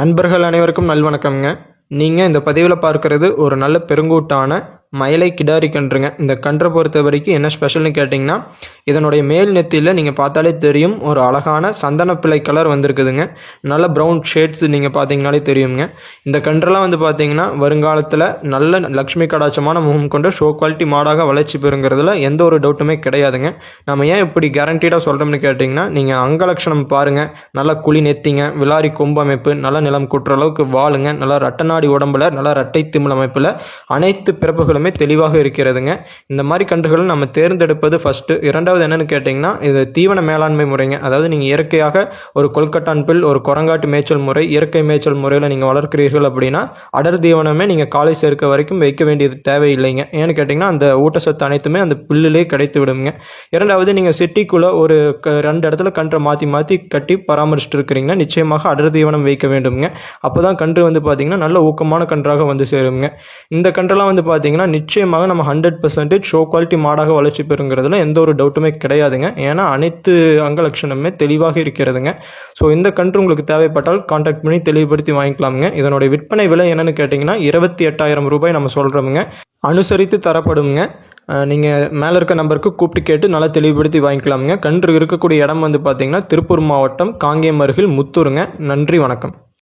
நண்பர்கள் அனைவருக்கும் நல்வணக்கம்ங்க. நீங்கள் இந்த பதிவில் பார்க்கறது ஒரு நல்ல பெருங்கூட்டான மயிலை கிடாரி கன்றுங்க இந்த கன்றை பொறுத்த வரைக்கும் என்ன ஸ்பெஷல்னு கேட்டிங்கன்னா இதனுடைய மேல் நெத்தியில் நீங்கள் பார்த்தாலே தெரியும் ஒரு அழகான சந்தனப்பிள்ளை கலர் வந்திருக்குதுங்க. நல்ல ப்ரௌன் ஷேட்ஸ் நீங்கள் பார்த்தீங்கனாலே தெரியுங்க. இந்த கன்றெல்லாம் வந்து பார்த்தீங்கன்னா வருங்காலத்தில் நல்ல லக்ஷ்மி கடாச்சமான முகம் கொண்ட ஷோ குவாலிட்டி மாடாக வளர்ச்சி பெறுங்கிறதுல எந்த ஒரு டவுட்டுமே கிடையாதுங்க. நம்ம ஏன் இப்படி கேரண்டீடாக சொல்கிறோம்னு கேட்டிங்கன்னா நீங்கள் அங்கலட்சணம் பாருங்கள் நல்லா குழி நெத்திங்க விளாரி கொம்பு அமைப்பு நல்ல நிலம் குட்டுற அளவுக்கு வாளுங்க. நல்லா ரட்டநாடி உடம்புல நல்லா ரட்டை திமிழ் அமைப்பில் அனைத்து பிறப்புகளும் தெளிவாக இருக்கிறதுங்க. இந்த மாதிரி கன்றுகளை நம்ம தேர்ந்தெடுப்பது ஃபஸ்ட்டு இரண்டாவது என்னென்னு கேட்டிங்கன்னா இது தீவன மேலாண்மை முறைங்க. அதாவது நீங்கள் இயற்கையாக ஒரு கொல்கட்டான் பில் ஒரு குரங்காட்டு மேய்ச்சல் முறை இயற்கை மேய்ச்சல் முறையில் நீங்கள் வளர்க்கிறீர்கள் அப்படின்னா அடர் தீவனமே நீங்கள் காலை சேர்க்க வரைக்கும் வைக்க வேண்டியது தேவையில்லைங்க. ஏன்னு கேட்டிங்கன்னா அந்த ஊட்டச்சத்து அனைத்துமே அந்த புல்லிலே கிடைத்து விடுங்க. இரண்டாவது நீங்கள் சிட்டிக்குள்ளே ஒரு க ரெண்டு இடத்துல கன்றை மாற்றி மாற்றி கட்டி பராமரிச்சுட்டு இருக்கிறீங்கன்னா நிச்சயமாக அடர் தீவனம் வைக்க வேண்டும்ங்க. அப்போ தான் கன்று வந்து பார்த்திங்கன்னா நல்ல ஊக்கமான கன்றாக வந்து சேருங்க இந்த கன்றெல்லாம் வந்து பார்த்திங்கன்னா நிச்சயமாக நம்ம ஹண்ட்ரட் பர்சன்டேஜ் ஷோ குவாலிட்டி மாடாக வளர்ச்சி பெறுங்கிறதுல எந்த ஒரு டவுட்டுமே கிடையாதுங்க. ஏன்னா அனைத்து அங்கலட்சணமே தெளிவாக இருக்கிறதுங்க. ஸோ இந்த கன்று உங்களுக்கு தேவைப்பட்டால் காண்டாக்ட் பண்ணி தெளிவுபடுத்தி வாங்கிக்கலாமுங்க. இதனுடைய விற்பனை விலை என்னென்னு கேட்டிங்கன்னா இருபத்தி எட்டாயிரம் ரூபாய் நம்ம சொல்கிறோமுங்க அனுசரித்து தரப்படுங்க நீங்கள் மேலே இருக்க நம்பருக்கு கூப்பிட்டு கேட்டு நல்லா தெளிவுபடுத்தி வாங்கிக்கலாமுங்க. கன்று இருக்கக்கூடிய இடம் வந்து பார்த்திங்கன்னா திருப்பூர் மாவட்டம் காங்கேயம் அருகில் முத்தூருங்க. நன்றி வணக்கம்.